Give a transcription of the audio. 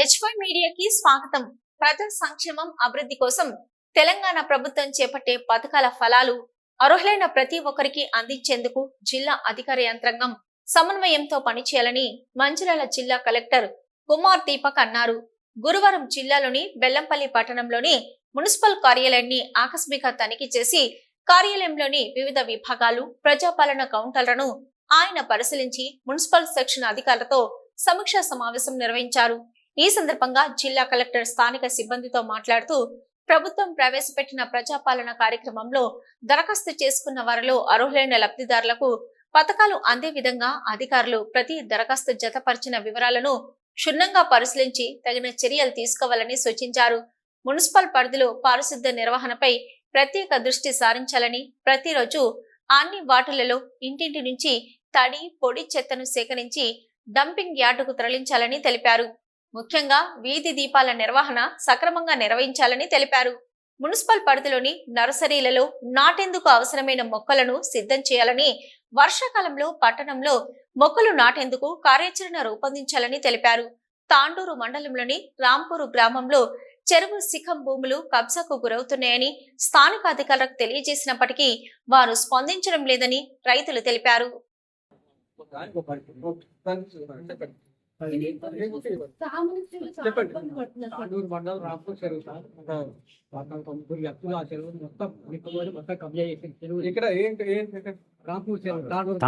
H five మీడియాకి స్వాగతం. ప్రజా సంక్షేమం అభివృద్ధి కోసం తెలంగాణ ప్రభుత్వం చేపట్టే పథకాల ఫలాలు అర్హులైన ప్రతి ఒక్కరికి అందించేందుకు జిల్లా అధికార యంత్రాంగం సమన్వయంతో పనిచేయాలని మంచిర్యాల జిల్లా కలెక్టర్ కుమార్ దీపక్ అన్నారు. గురువారం జిల్లాలోని బెల్లంపల్లి పట్టణంలోని మున్సిపల్ కార్యాలయాన్ని ఆకస్మిక తనిఖీ చేసి కార్యాలయంలోని వివిధ విభాగాలు ప్రజాపాలన కౌంటర్లను ఆయన పరిశీలించి మున్సిపల్ సెక్షన్ అధికారులతో సమీక్షా సమావేశం నిర్వహించారు. ఈ సందర్భంగా జిల్లా కలెక్టర్ స్థానిక సిబ్బందితో మాట్లాడుతూ ప్రభుత్వం ప్రవేశపెట్టిన ప్రజాపాలన కార్యక్రమంలో దరఖాస్తు చేసుకున్న వారిలో అర్హులైన లబ్ధిదారులకు పథకాలు అందే విధంగా అధికారులు ప్రతి దరఖాస్తు జతపరిచిన వివరాలను క్షుణ్ణంగా పరిశీలించి తగిన చర్యలు తీసుకోవాలని సూచించారు. మున్సిపల్ పరిధిలో పారిశుద్ధ నిర్వహణపై ప్రత్యేక దృష్టి సారించాలని ప్రతిరోజు అన్ని వాటిలలో ఇంటింటి నుంచి తడి పొడి చెత్తను సేకరించి డంపింగ్ యార్డుకు తరలించాలని తెలిపారు. ముఖ్యంగా వీధి దీపాల నిర్వహణ సక్రమంగా నిర్వహించాలని తెలిపారు. మున్సిపల్ పరిధిలోని నర్సరీలలో నాటేందుకు అవసరమైన మొక్కలను సిద్ధం చేయాలని వర్షాకాలంలో పట్టణంలో మొక్కలు నాటేందుకు కార్యాచరణ రూపొందించాలని తెలిపారు. తాండూరు మండలంలోని రాంపూరు గ్రామంలో చెరువు శిఖం భూములు కబ్జాకు గురవుతున్నాయని స్థానిక అధికారులకు తెలియజేసినప్పటికీ వారు స్పందించడం లేదని రైతులు తెలిపారు. తాండూరు మండలం రాంపూర్ చెరువు సార్. మొత్తం తొమ్మిది ఎత్తులు ఆ చెరువు మొత్తం మొత్తం కబ్జా చేసింది. చెరువు ఇక్కడ ఏంటి ఏంటి? రాంపూర్ చెరువు. తాండూరు